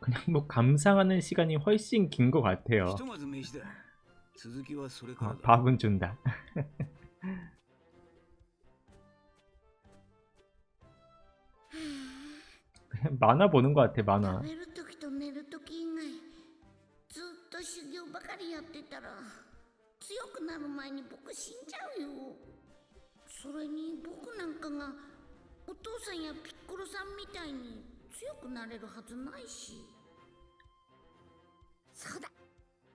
그냥 뭐 감상하는 시간이 훨씬 긴 것 같아요. ひとまず飯だ続きはそれか 어, らだ 밥은 준다. 그냥 만화 보는 것 같아 만화. 食べる時と寝る時以外ずっと修行ばかりやってたら強くなる前に僕死んじゃうよそれに僕なんかがお父さんやピッコロさんみたいに 強くなれるはずないしそうだ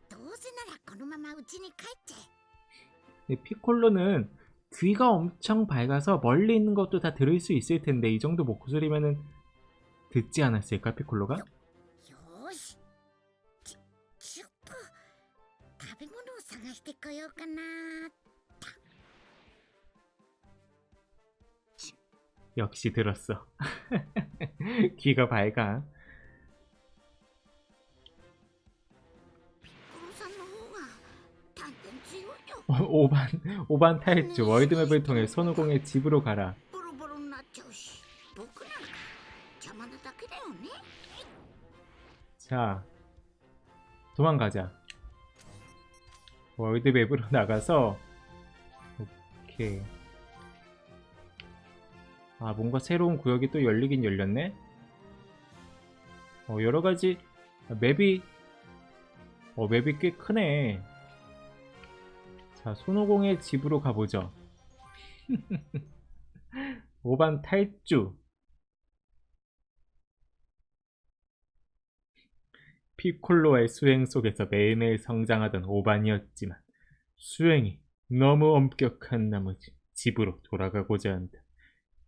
どうせならこのまま家に帰っちゃえ 이 피콜로는 귀가 엄청 밝아서 멀리 있는 것도 다 들을 수 있을 텐데 이 정도 목소리면은 듣지 않았을까 피콜로가? よーしちちょっと食べ物を探してこようかな 역시 들었어. 귀가 밝아. 어, 오반 오반 타일즈 월드맵을 통해 손오공의 집으로 가라. 자 도망가자. 월드맵으로 나가서 오케이. 아, 뭔가 새로운 구역이 또 열리긴 열렸네. 어, 여러 가지 아, 맵이 어, 맵이 꽤 크네. 자, 손오공의 집으로 가보죠. 5반 탈주. 피콜로의 수행 속에서 매일매일 성장하던 오반이었지만 수행이 너무 엄격한 나머지 집으로 돌아가고자 한다.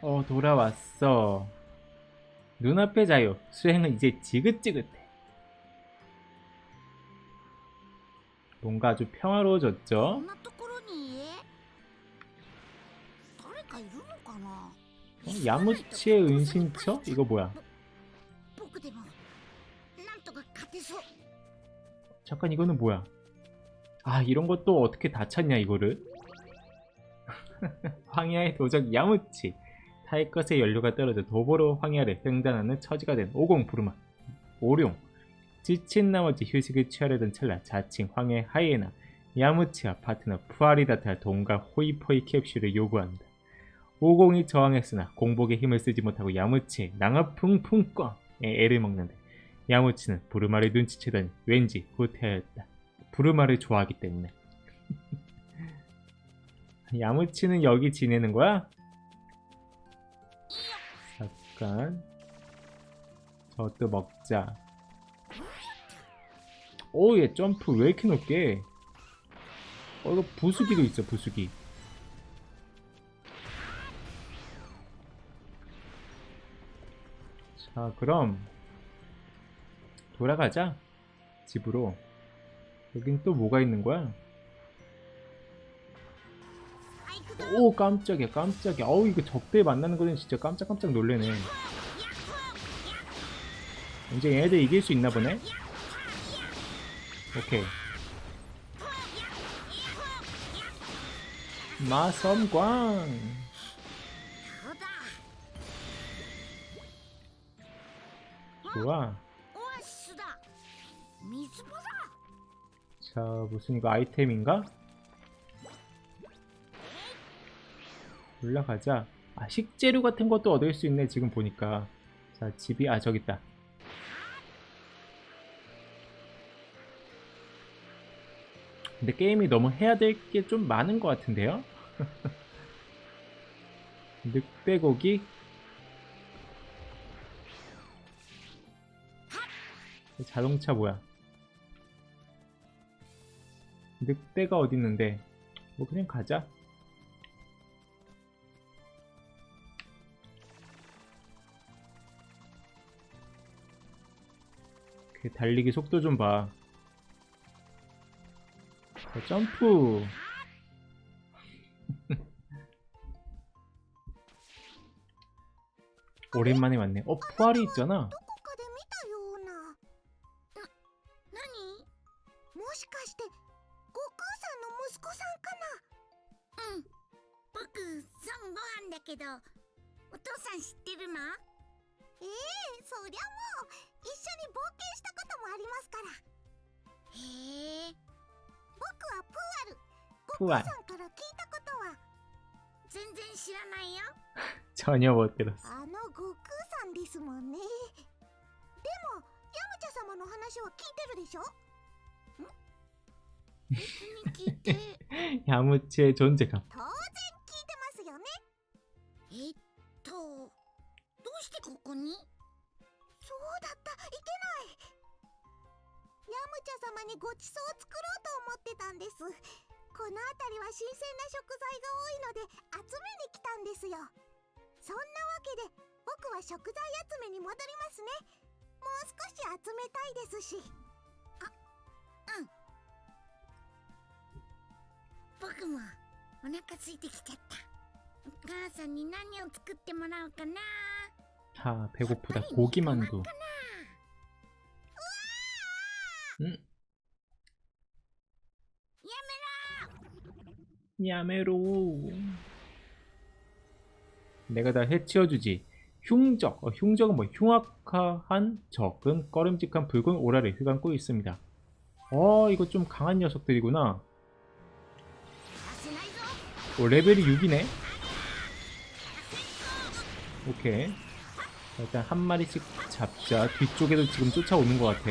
어 돌아왔어. 눈앞의 자유 수행은 이제 지긋지긋해. 뭔가 아주 평화로워졌죠? 어, 야무치의 은신처? 이거 뭐야? 잠깐 이거는 뭐야? 아 이런 것도 어떻게 다 찾냐 이거를? 황야의 도적 야무치. 탈 것의 연료가 떨어져 도보로 황야를 횡단하는 처지가 된 오공 부르마 오룡 지친 나머지 휴식을 취하려던 찰나 자칭 황야의 하이에나 야무치와 파트너 푸아리다트와 동가 호이포이 캡슐을 요구한다 오공이 저항했으나 공복에 힘을 쓰지 못하고 야무치의 낭아풍풍꽝에 애를 먹는데 야무치는 부르마를 눈치채더니 왠지 후퇴하였다. 부르마를 좋아하기 때문에. 야무치는 여기 지내는 거야? 잠깐. 저것도 먹자. 오, 얘 점프 왜 이렇게 높게? 어, 이거 부수기도 있어, 부수기. 자, 그럼 돌아가자. 집으로. 여긴 또 뭐가 있는 거야? 오 깜짝이야 깜짝이야. 아우 이거 적대 만나는 거는 진짜 깜짝깜짝 놀래네. 이제 얘네들 이길 수 있나 보네? 오케이. 마섬광. 좋아. 자 무슨 이거 아이템인가? 올라가자. 아, 식재료 같은 것도 얻을 수 있네, 지금 보니까. 자, 집이, 아, 저기 있다. 근데 게임이 너무 해야 될 게 좀 많은 것 같은데요? 늑대고기? 자동차 뭐야? 늑대가 어디 있는데? 뭐 그냥 가자. 그 달리기 속도 좀 봐. 자, 점프. 오랜만에 왔네. 어, 푸알이 있잖아. どこかで見たようなな何もしかして悟空さんの息子さんかなうん僕孫悟飯だけどお父さん知ってるのええそりゃもう 一緒に冒険したこともありますからへえ僕はプーアル悟空さんから聞いたことは全然知らないよ 전혀 못 들었어. あの悟空さんですもんねでもヤムチャ様の話は聞いてるでしょん別に聞いて 야무치의 존재감. 当然聞いてますよねえっとどうしてここにそう だったいけないヤムチャ様にごちそうを作ろうと思ってたんですこの辺りは新鮮な食材が多いので集めに来たんですよそんなわけで僕は食材集めに戻りますねもう少し集めたいですしあうん僕もお腹空いてきちゃったお母さんに何を作ってもらおうかな 아, 배고프다. 고기만두. 야메로. 내가 다 해치워주지. 흉적, 어, 흉적은 뭐 흉악한 적은 꺼림직한 붉은 오라를 휘감고 있습니다. 어 이거 좀 강한 녀석들이구나. 어, 레벨이 6이네? 오케이. 일단 한 마리씩 잡자. 뒤쪽에도 지금 쫓아오는 것 같아.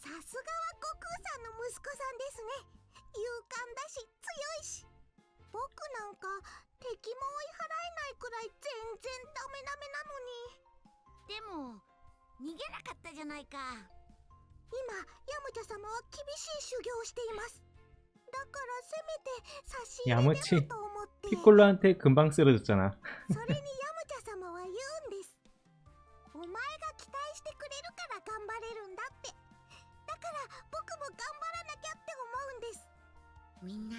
さすがは悟空さんの息子さんですね勇敢だし強いし僕なんか敵も追い払えないくらい全然ダメダメなのにでも逃げなかったじゃないか今ヤムチャ様は厳しい修行をしていますだからせめて差し入れでも 야무치 と思って 피콜로한테 금방 쓰러졌잖아. それにヤムチャ様は言うんですお前が期待してくれるから頑張れるんだってだ から僕も頑張らなきゃって思うんですみんな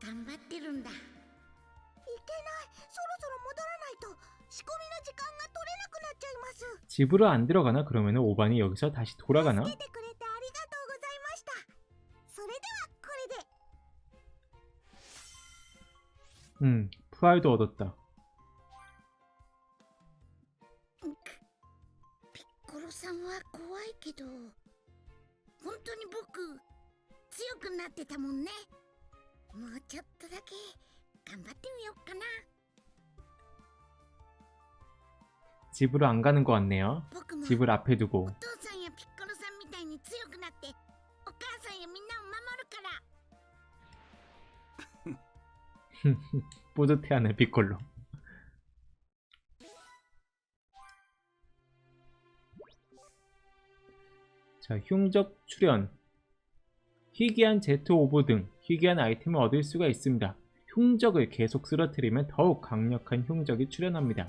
頑張ってるんだいけないそろそろ戻らないと仕込みの時間が取れなくなっちゃいます 집으로 안 들어가나? 그러면 오반이 여기서 다시 돌아가나? 助けてくれてありがとうございましたそれではこれで 음, 프라이도 얻었다. ピッコロさんは怖いけど 本当に僕強くなってたもんねもうちょっとだけ頑張ってみようかな 집으로 안 가는 것 같네요. 僕も 집을 앞에 두고 お父さんやピッコロさんみたいに強くなってお母さんやみんなを守るから 뿌듯해하는 피콜로. 자, 흉적 출현 희귀한 제트 오브 등 희귀한 아이템을 얻을 수가 있습니다. 흉적을 계속 쓰러뜨리면 더욱 강력한 흉적이 출현합니다.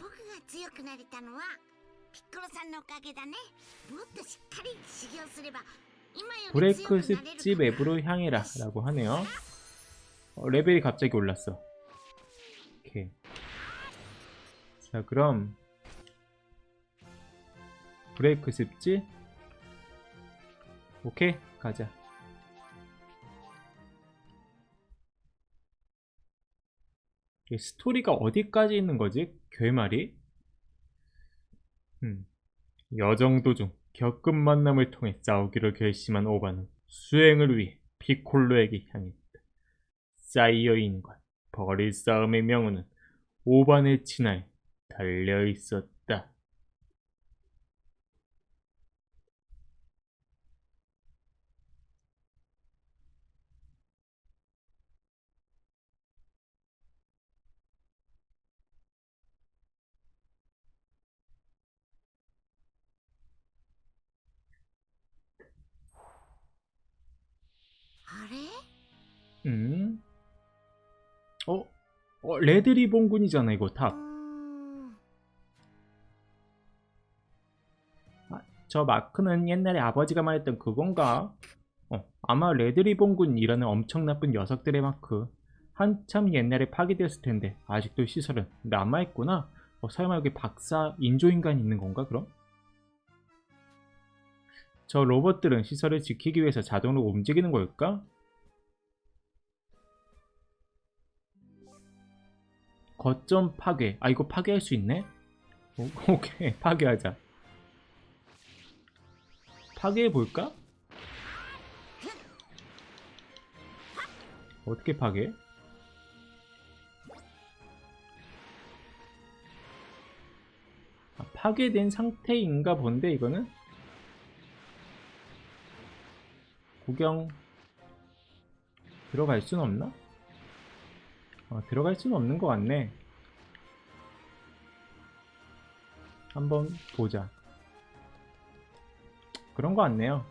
브레이크 습지 맵으로 향해라 라고 하네요. 어, 레벨이 갑자기 올랐어. 오케이. 자 그럼 브레이크 습지 오케이, 가자. 이 스토리가 어디까지 있는 거지? 결말이? 음. 여정 도중 겪은 만남을 통해 싸우기로 결심한 오바는 수행을 위해 피콜로에게 향했다. 사이어인과 벌일 싸움의 명우는 오반의 친하에 달려 있었다. 어 레드리본군이잖아 이거 탑. ん저 마크는 옛날에 아버지가 말했던 그건가? 어, 아마 레드리본군이라는 엄청 나쁜 녀석들의 마크. 한참 옛날에 파괴되었을 텐데 아직도 시설은 남아있구나. 어, 설마 여기 박사 인조인간이 있는 건가 그럼? 저 로봇들은 시설을 지키기 위해서 자동으로 움직이는 걸까? 거점 파괴. 아 이거 파괴할 수 있네? 오, 오케이 파괴하자. 파괴해 볼까? 어떻게 파괴? 아, 파괴된 상태인가 본데 이거는 구경 들어갈 순 없나? 어, 들어갈 수는 없는 것 같네. 한번 보자. 그런 것 같네요.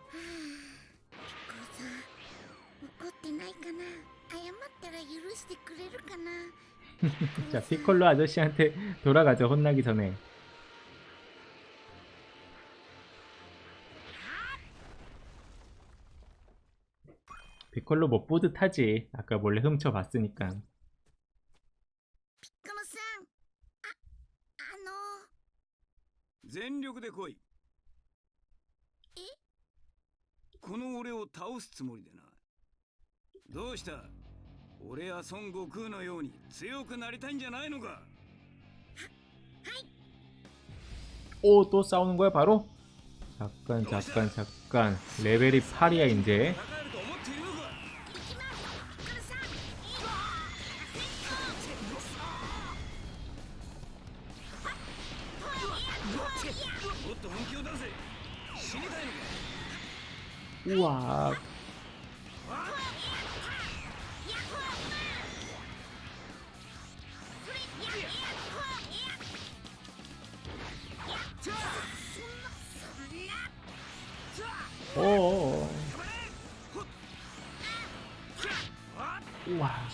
자 피콜로 아저씨한테 돌아가죠 혼나기 전에. 피콜로 뭐 못 보듯하지? 아까 몰래 훔쳐봤으니까. 力で来いえこの俺を倒すつもりでなどうした俺や孫悟空のように強くなりたいんじゃないのか 오, 또 싸우는 거야, 바로? 잠깐, 잠깐, 잠깐. 레벨이 8이야, 이제. 우와. 오. 우와.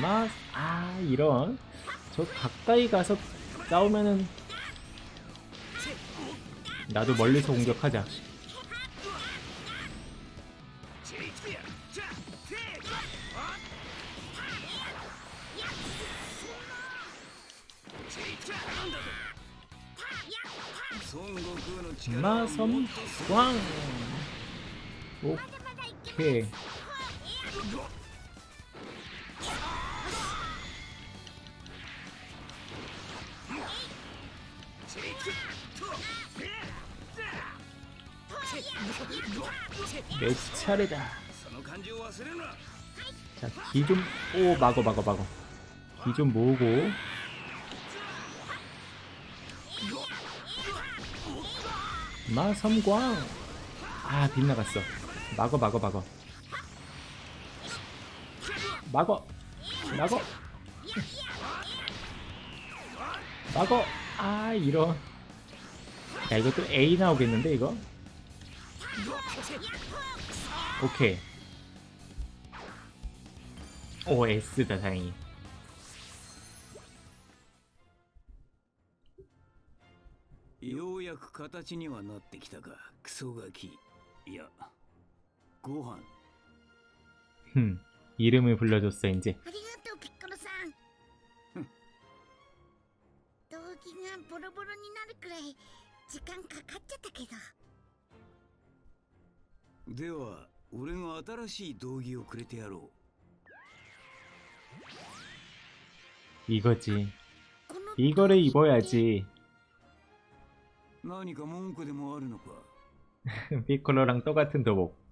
막, 아, 이런. 저 가까이 가서 싸우면은. 나도 멀리서 공격하자. 마선 왕. 오케이. 내 차례다. 자, 기 좀, 오, 막어, 막어, 막어. 기 좀 모으고. 마섬광! 아, 빗나갔어. 막어, 막어, 막어. 막어! 막어! 막어! 아, 이런. 야, 이것도 A 나오겠는데, 이거? 오케이. 오 S다 다행히 ようやく形にはなってきたかクソガキいやご飯 흠 이름을 불러줬어 이제 ありがとうピッコロさん道着がボロボロになるくらい時間かかっちゃったけどでは俺が新しい道着をくれてやろ 이거지. 이거를 입어야지. 피콜로랑 똑같은 도복.